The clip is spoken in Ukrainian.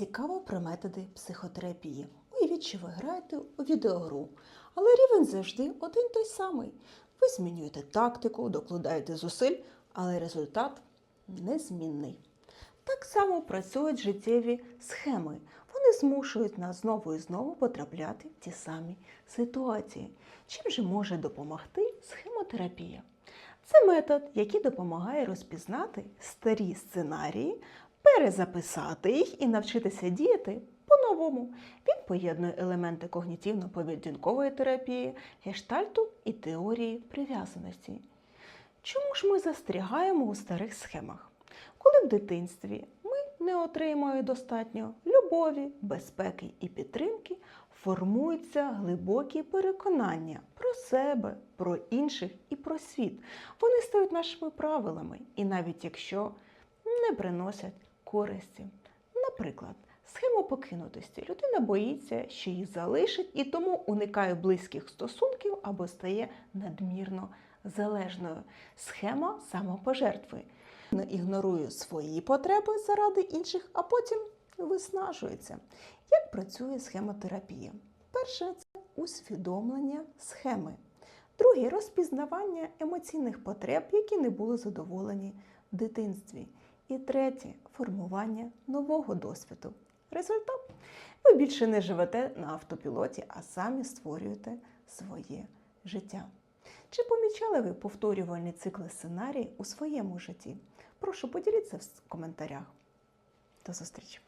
Цікаво про методи психотерапії. Уявіть, що ви граєте у відеогру, але рівень завжди один той самий. Ви змінюєте тактику, докладаєте зусиль, але результат незмінний. Так само працюють життєві схеми. Вони змушують нас знову і знову потрапляти в ті самі ситуації. Чим же може допомогти схемотерапія? Це метод, який допомагає розпізнати старі сценарії, перезаписати їх і навчитися діяти по-новому. Він поєднує елементи когнітивно-поведінкової терапії, гештальту і теорії прив'язаності. Чому ж ми застрягаємо у старих схемах? Коли в дитинстві ми не отримуємо достатньо любові, безпеки і підтримки, формуються глибокі переконання про себе, про інших і про світ. Вони стають нашими правилами, і навіть якщо не приносять користі. Наприклад, схему покинутості. Людина боїться, що їх залишить, і тому уникає близьких стосунків або стає надмірно залежною. Схема самопожертви. Ігнорує свої потреби заради інших, а потім виснажується. Як працює схемотерапія? Перше це усвідомлення схеми. Друге розпізнавання емоційних потреб, які не були задоволені в дитинстві. І третє формування нового досвіду. Результат ви більше не живете на автопілоті, а самі створюєте своє життя. Чи помічали ви повторювальні цикли сценарії у своєму житті? Прошу поділіться в коментарях. До зустрічі!